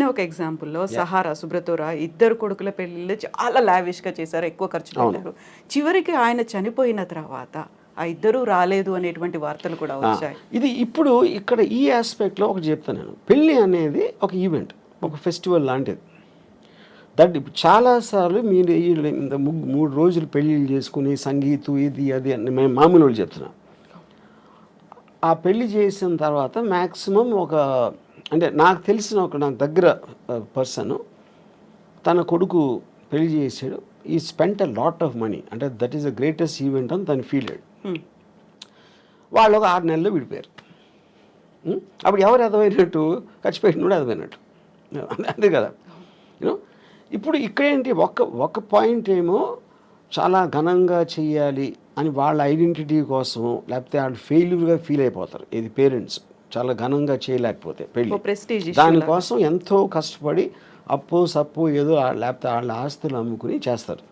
చెప్పిన ఒక ఎగ్జాంపుల్లో సహారా సుబ్రతోరా ఇద్దరు కొడుకుల పెళ్ళిళ్ళు చాలా లావిష్గా చేశారు ఎక్కువ ఖర్చు పెట్టారు. చివరికి ఆయన చనిపోయిన తర్వాత ఆ ఇద్దరు రాలేదు అనేటువంటి వార్తలు కూడా వచ్చాయి. ఇది ఇప్పుడు ఇక్కడ ఈ ఆస్పెక్ట్లో ఒకటి చెప్తాను నేను. పెళ్ళి అనేది ఒక ఈవెంట్ ఒక ఫెస్టివల్ లాంటిది. దట్ ఇప్పుడు చాలాసార్లు మీరు ఈ మూడు రోజులు పెళ్ళిళ్ళు చేసుకుని సంగీతం ఇది అది అని మేము మామూలు వాళ్ళు చెప్తున్నాం. ఆ పెళ్ళి చేసిన తర్వాత మ్యాక్సిమం ఒక అంటే నాకు తెలిసిన ఒక నాకు దగ్గర పర్సన్ తన కొడుకు పెళ్ళి చేసాడు ఈ spent a lot of money అంటే that is the greatest event అని తను ఫీల్ అయ్యాడు. వాళ్ళు ఒక ఆరు నెలల్లో విడిపోయారు. ఉం? అప్పుడు ఎవరు ఎదవైనట్టు ఖర్చు పెట్టినోడు ఎదవైనట్టు అంతే కదా. యూనో ఇప్పుడు ఇక్కడేంటి ఒక ఒక పాయింట్ ఏమో చాలా ఘనంగా చెయ్యాలి అని వాళ్ళ ఐడెంటిటీ కోసం లేకపోతే వాళ్ళు ఫెయిల్యూర్గా ఫీల్ అయిపోతారు. ఇది పేరెంట్స్ చాలా ఘనంగా చేయలేకపోతే పెళ్ళి. దానికోసం ఎంతో కష్టపడి అప్పు సప్పు ఏదో ఆ- లేకపోతే వాళ్ళ ఆస్తులు అమ్ముకుని చేస్తారు.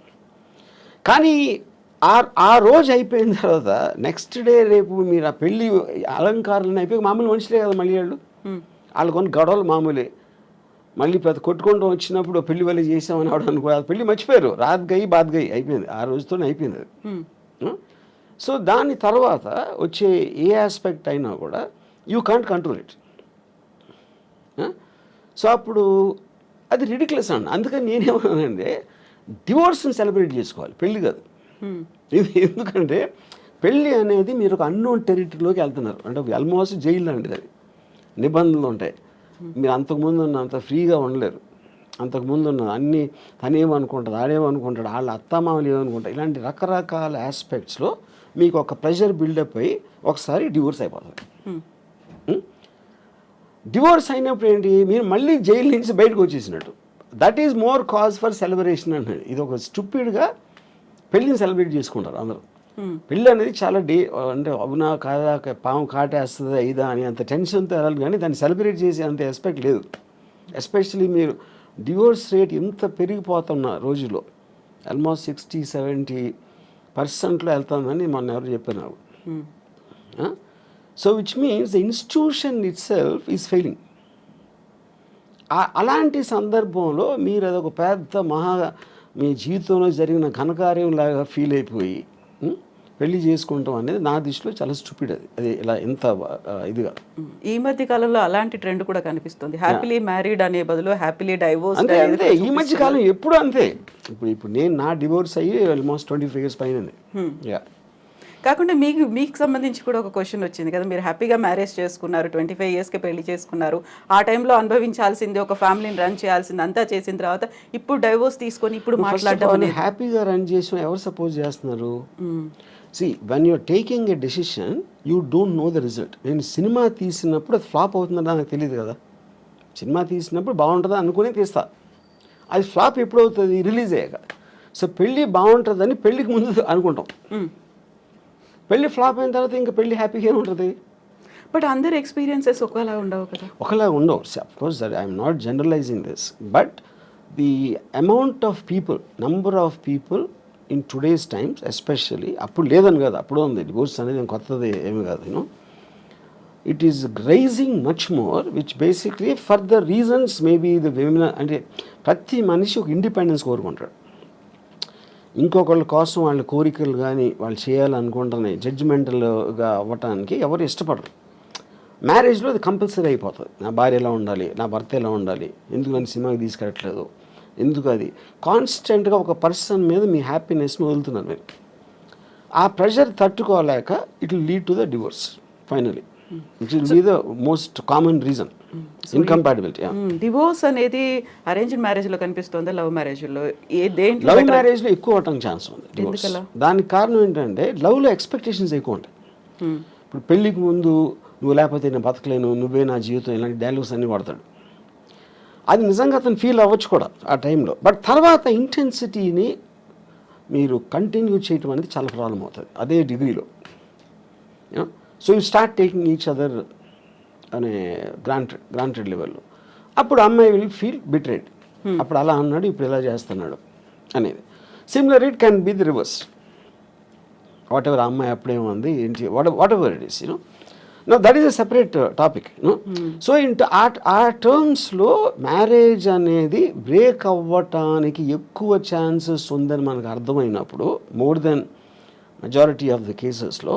కానీ ఆ ఆ రోజు అయిపోయిన తర్వాత నెక్స్ట్ డే రేపు మీరు ఆ పెళ్ళి అలంకారాలు అయిపోయి మామూలు మనుషులే కదా మళ్ళీ వాళ్ళు? వాళ్ళు కొన్ని గొడవలు మామూలే. మళ్ళీ పెద్ద కొట్టుకుంటూ వచ్చినప్పుడు పెళ్ళి వల్ల చేసామని ఆవిడ అనుకో పెళ్ళి మర్చిపోయారు. రాత్ గయి బాత్ గయి అయిపోయింది. ఆ రోజుతోనే అయిపోయింది అది. సో దాని తర్వాత వచ్చే ఏ ఆస్పెక్ట్ అయినా కూడా you can't control it so అప్పుడు అది రిడిక్లెస్ అండి అందుకని నేనేమన్నానంటే డివోర్స్ని సెలబ్రేట్ చేసుకోవాలి. పెళ్ళి కాదు. ఇది ఎందుకంటే పెళ్ళి అనేది మీరు ఒక అన్నోన్ టెరిటరీలోకి వెళ్తున్నారు. అంటే ఆల్మోస్ట్ జైలు లాంటిది అది. నిబంధనలు ఉంటాయి. మీరు అంతకుముందు ఉన్న అంత ఫ్రీగా ఉండలేరు. అంతకుముందు ఉన్న అన్ని తనేమనుకుంటుంది ఆడేమనుకుంటాడు వాళ్ళ అత్తమామలు ఏమనుకుంటారు ఇలాంటి రకరకాల ఆస్పెక్ట్స్లో మీకు ఒక ప్రెషర్ బిల్డప్ అయ్యి ఒకసారి డివోర్స్ అయిపోతుంది ఉం? డివోర్స్ అయినప్పుడు ఏంటి? మీరు మళ్ళీ జైలు నుంచి బయటకు వచ్చేసినట్టు. That is more cause for celebration అన్నది. ఇది ఒక స్టూపిడ్గా పెళ్ళిని సెలబ్రేట్ చేసుకుంటారు అందరూ. పెళ్ళి అనేది చాలా డే అంటే అవునా కాదా పాము కాటేస్తుందా ఇదా అని అంత టెన్షన్తో వెళ్ళాలి కానీ దాన్ని సెలబ్రేట్ చేసే అంత ఎస్పెక్ట్ లేదు. ఎస్పెషలీ మీరు డివోర్స్ రేట్ ఇంత పెరిగిపోతున్న రోజుల్లో ఆల్మోస్ట్ సిక్స్టీ సెవెంటీ పర్సెంట్లో వెళ్తుందని మొన్న ఎవరు చెప్పారు నాకు. So which means the institution itself is failing అలాంటి సందర్భంలో మీరు అదొక పెద్ద మహా మీ జీవితంలో జరిగిన ఘనకార్యం లాగా ఫీల్ అయిపోయి పెళ్ళి చేసుకుంటాం అనేది నా దృష్టిలో చాలా స్టూపిడ్ అది. అది ఇలా ఆ, ఇదిగా. ఈ మధ్య కాలంలో అలాంటి ట్రెండ్ కూడా కనిపిస్తుంది. హ్యాపీలీ మ్యారీడ్ అనే బదులు హ్యాపీలీ డైవోర్స్ అంతే అంతే. ఈ మధ్య కాలం ఎప్పుడు అంతే. ఇప్పుడు ఇప్పుడు నేను నా డివోర్స్ అయ్యి ఆల్మోస్ట్ ట్వంటీ ఫైవ్ ఇయర్స్ పైన యా. కాకుండా మీకు మీకు సంబంధించి కూడా ఒక క్వశ్చన్ వచ్చింది కదా. మీరు హ్యాపీగా మ్యారేజ్ చేసుకున్నారు ట్వంటీ ఫైవ్ ఇయర్స్కి పెళ్ళి చేసుకున్నారు. ఆ టైంలో అనుభవించాల్సింది ఒక ఫ్యామిలీని రన్ చేయాల్సింది అంతా చేసిన తర్వాత ఇప్పుడు డైవోర్స్ తీసుకొని ఇప్పుడు మాట్లాడడం హ్యాపీగా రన్ చేసిన ఎవరు సపోజ్ చేస్తున్నారు? See when you're taking a decision you don't know the result నేను సినిమా తీసినప్పుడు అది ఫ్లాప్ అవుతుందా నాకు తెలియదు కదా. సినిమా తీసినప్పుడు బాగుంటుందా అనుకునే తీస్తా. అది ఫ్లాప్ ఎప్పుడు అవుతుంది రిలీజ్ అయ్యాక. సో పెళ్ళి బాగుంటుందని పెళ్ళికి ముందు అనుకుంటాం. మ్మ్. పెళ్ళి ఫ్లాప్ అయిన తర్వాత ఇంకా పెళ్ళి హ్యాపీగా ఉంటుంది. బట్ అందరి ఎక్స్పీరియన్సెస్ ఒకలా ఉండవు కదా. ఒకలా ఉండవు. Course that I'm not generalising this but the amount of people number of people in today's times especially అప్పుడు లేదని కాదు అప్పుడు ఉంది. డివోర్స్ అనేది కొత్తది ఏమి కాదు you know it is rising much more which basically for the reasons maybe the women అంటే ప్రతి మనిషి ఒక ఇండిపెండెన్స్ కోరుకుంటాడు. ఇంకొకళ్ళ కోసం వాళ్ళ కోరికలు కానీ వాళ్ళు చేయాలనుకుంటున్నాయి జడ్జిమెంటల్గా అవ్వటానికి ఎవరు ఇష్టపడరు. మ్యారేజ్లో అది కంపల్సరీ అయిపోతుంది. నా భార్య ఎలా ఉండాలి? నా భర్త ఎలా ఉండాలి? ఎందుకు నన్ను సినిమాకి తీసుకెళ్ళట్లేదు? ఎందుకు అది? కాన్స్టెంట్గా ఒక పర్సన్ మీద మీ హ్యాపీనెస్ని వదులుతున్నారు మీరు. ఆ ప్రెషర్ తట్టుకోలేక it will lead to the divorce finally it will be the most common reason incompatibility divorce అనేది అరేంజ్డ్ మ్యారేజ్లో కనిపిస్తుందా? లవ్ మ్యారేజ్లో? ఏ దేంట్లో లవ్ మ్యారేజ్లో ఎక్కువ అవటానికి ఛాన్స్ ఉంది? దానికి కారణం ఏంటంటే లవ్లో ఎక్స్పెక్టేషన్స్ ఎక్కువ ఉంటాయి. మ్మ్. ఇప్పుడు పెళ్ళికి ముందు నువ్వు లేకపోతే నేను బతకలేను నువ్వే నా జీవితం ఇలాంటి డైలాగ్స్ అన్నీ వాడతాడు అది నిజంగా అతను ఫీల్ అవ్వచ్చు కూడా ఆ టైంలో బట్ తర్వాత ఇంటెన్సిటీని మీరు కంటిన్యూ చేయటం అనేది చాలా ప్రాబ్లం అవుతుంది అదే డిగ్రీలో so you start taking each other అనే గ్రాంటెడ్ గ్రాంటెడ్ లెవెల్లో అప్పుడు అమ్మాయి విల్ ఫీల్ బిట్రేడ్. అప్పుడు అలా అన్నాడు ఇప్పుడు ఇలా చేస్తున్నాడు అనేది. Similar it can be the reverse whatever అమ్మాయి అప్పుడేముంది ఏంటి what whatever it is you know no that is a separate topic no so ఇంట ఆ ఆ టర్మ్స్లో మ్యారేజ్ అనేది బ్రేక్ అవ్వటానికి ఎక్కువ ఛాన్సెస్ ఉందని మనకు అర్థమైనప్పుడు more than majority of the కేసెస్లో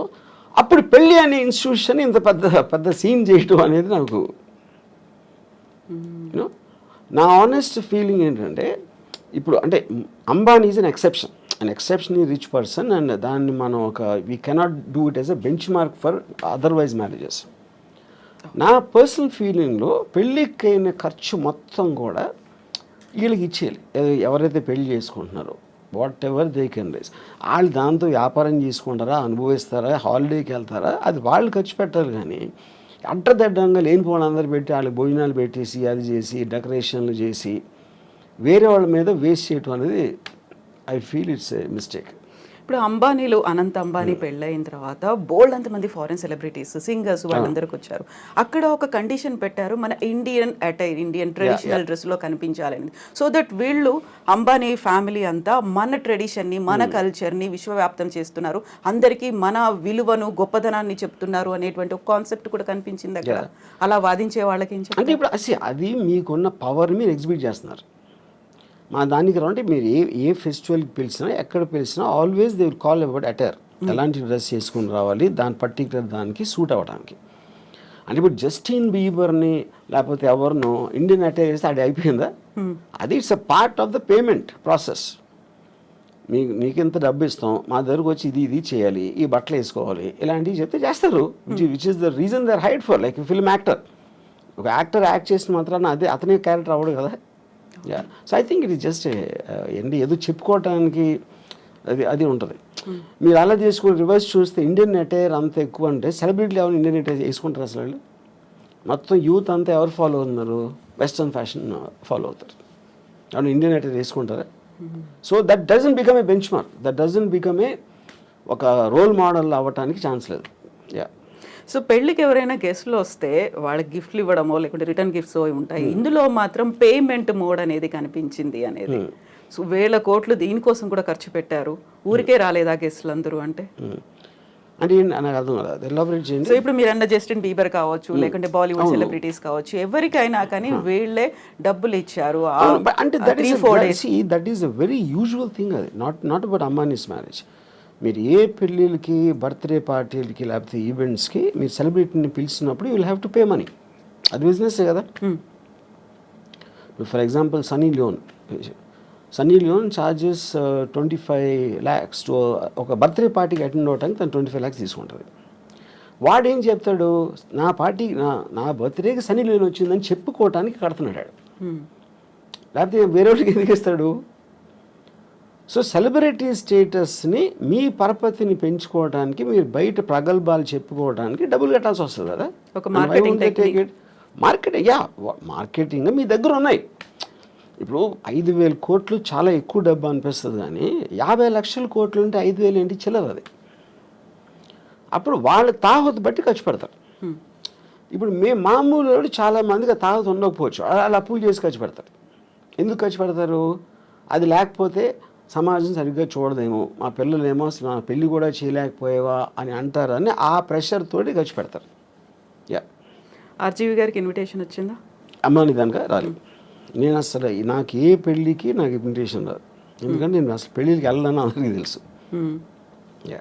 అప్పుడు పెళ్ళి అనే ఇన్స్టిట్యూషన్ ఇంత పెద్ద పెద్ద సీన్ చేయటం అనేది నాకు నా ఆనెస్ట్ ఫీలింగ్ ఏంటంటే ఇప్పుడు అంటే Ambani is an exception an exception ఈ రిచ్ పర్సన్ అండ్ దాన్ని మనం ఒక we cannot do it as a benchmark for otherwise marriages నా పర్సనల్ ఫీలింగ్లో పెళ్ళికైన ఖర్చు మొత్తం కూడా వీళ్ళకి ఇచ్చేయాలి. ఎవరైతే పెళ్ళి చేసుకుంటున్నారో. Whatever they can raise వాళ్ళు దాంతో వ్యాపారం చేసుకుంటారా అనుభవిస్తారా హాలిడేకి వెళ్తారా అది వాళ్ళు ఖర్చు పెట్టాలి కానీ అడ్డదడ్డంగా లేనిపోవడం అందరు పెట్టి వాళ్ళకి భోజనాలు పెట్టేసి అది చేసి డెకరేషన్లు చేసి వేరే వాళ్ళ మీద వేస్ట్ చేయటం అనేది I feel it's a mistake ఇప్పుడు అంబానీలు అనంత్ అంబానీ పెళ్ళైన తర్వాత బోల్డ్ అంతమంది ఫారెన్ సెలబ్రిటీస్ సింగర్స్ వాళ్ళందరికి వచ్చారు. అక్కడ ఒక కండిషన్ పెట్టారు మన ఇండియన్ అటైర్ ఇండియన్ ట్రెడిషనల్ డ్రెస్లో కనిపించాలని సో దట్ వీళ్ళు అంబానీ ఫ్యామిలీ అంతా మన ట్రెడిషన్ని మన కల్చర్ని విశ్వవ్యాప్తం చేస్తున్నారు. అందరికీ మన విలువను గొప్పదనాన్ని చెప్తున్నారు అనేటువంటి ఒక కాన్సెప్ట్ కూడా కనిపించింది అక్కడ. అలా వాదించే వాళ్ళకి? అంటే ఇప్పుడు అది మీకున్న పవర్ మీరు ఎగ్జిబిట్ చేస్తున్నారు. మా దానికి అంటే మీరు ఏ ఏ ఫెస్టివల్కి పిలిచినా ఎక్కడ పిలిచినా always they will call about attire ఎలాంటి డ్రెస్ చేసుకుని రావాలి దాని పర్టికులర్ దానికి సూట్ అవ్వడానికి. అంటే ఇప్పుడు జస్టిన్ బీబర్ని లేకపోతే ఎవరినో ఇండియన్ అటైర్ చేస్తే అది అయిపోయిందా? అది it's a part of the payment process మీకు మీకు ఎంత డబ్బు ఇస్తాం మా దగ్గరకు వచ్చి ఇది ఇది చేయాలి ఈ బట్టలు వేసుకోవాలి ఇలాంటివి చెప్తే చేస్తారు. Which is the reason they hide for like film actor ఒక యాక్టర్ యాక్ట్ చేసిన మాత్రాన అదే అతనే క్యారెక్టర్ అవ్వడు కదా. So I think it is just ఏంటి? ఏదో చెప్పుకోవటానికి అది అది ఉంటుంది. మీరు అలా చేసుకుని రివర్స్ చూస్తే ఇండియన్ అటైర్ అంత ఎక్కువ అంటే సెలబ్రిటీలు ఎవరు ఇండియన్ అటైర్ వేసుకుంటారు అసలు వాళ్ళు? మొత్తం యూత్ అంతా ఎవరు ఫాలో అవుతున్నారు వెస్ట్రన్ ఫ్యాషన్ ఫాలో అవుతారు. అవును ఇండియన్ అటైర్ వేసుకుంటారా? So that doesn't become a benchmark that doesn't become a ఒక రోల్ మోడల్ అవ్వటానికి ఛాన్స్ లేదు. యా సో పెళ్ళికి ఎవరైనా గెస్ట్లు వస్తే వాళ్ళకి గిఫ్ట్లు ఇవ్వడమో లేకుంటే రిటర్న్ గిఫ్ట్స్ ఉంటాయి. ఇందులో మాత్రం పేమెంట్ మోడ్ అనేది కనిపించింది అనేది. సో వేల కోట్లు దీనికోసం కూడా ఖర్చు పెట్టారు. ఊరికే రాలేదా గెస్ట్లు అందరూ అంటే? అంటే ఏంటి? నాకు అర్థం కదా. ఎలాబరేట్ చేయండి సో ఇప్పుడు మీరు అన్న జస్టిన్ బీబర్ కావచ్చు లేకుంటే బాలీవుడ్ సెలబ్రిటీస్ కావచ్చు ఎవరికైనా కానీ వీళ్ళే డబ్బులు ఇచ్చారు. అంటే that is that is a very usual thing అది. నాట్ నాట్ అబౌట్ అమ్మానీస్ మ్యారేజ్ మీరు ఏ పెళ్ళిళ్ళకి బర్త్డే పార్టీలకి లేకపోతే ఈవెంట్స్కి మీరు సెలబ్రిటీని పిలిచినప్పుడు you will have to pay money అది బిజినెస్ కదా? For example Sunny Leone Sunny Leone charges twenty five lakhs to ఒక బర్త్డే పార్టీకి అటెండ్ అవడానికి తను ట్వంటీ ఫైవ్ ల్యాక్స్ తీసుకుంటుంది. వాడు ఏం చెప్తాడు? నా పార్టీ నా నా బర్త్డేకి సన్నీ లియోన్ వచ్చిందని చెప్పుకోవటానికి కడుతున్నాడు వాడు. లేకపోతే వేరే వాళ్ళకి ఎందుకు ఇస్తాడు? సో సెలబ్రిటీ స్టేటస్ని మీ పరపతిని పెంచుకోవడానికి మీరు బయట ప్రగల్భాలు చెప్పుకోవడానికి డబ్బులు కట్టాల్సి వస్తుంది కదా. ఒక. మార్కెటింగ్ యా మార్కెటింగ్ మీ దగ్గర ఉన్నాయి. ఇప్పుడు ఐదు వేల కోట్లు చాలా ఎక్కువ డబ్బు అనిపిస్తుంది కానీ యాభై లక్షల కోట్లు ఉంటే ఐదు వేలు ఏంటి? చిల్లర అది. అప్పుడు వాళ్ళ తాహత బట్టి ఖర్చు పెడతారు. ఇప్పుడు మేము మామూలు చాలా మందికి తాహత ఉండకపోవచ్చు. అలా అప్పులు చేసి ఖర్చు పెడతారు. ఎందుకు ఖర్చు పెడతారు? అది లేకపోతే సమాజం సరిగ్గా చూడదేమో మా పిల్లలేమో అసలు మా పెళ్ళి కూడా చేయలేకపోయేవా అని అంటారని ఆ ప్రెషర్ తోటి ఖర్చు పెడతారు. యా ఆర్జీవి గారికి ఇన్విటేషన్ వచ్చిందా? అమ్మాని కనుక రాలి నేను అసలు నాకు ఏ పెళ్ళికి నాకు ఇన్విటేషన్ రాదు. ఎందుకంటే నేను అసలు పెళ్ళికి వెళ్ళాలని అందరికీ తెలుసు. Hmm. యా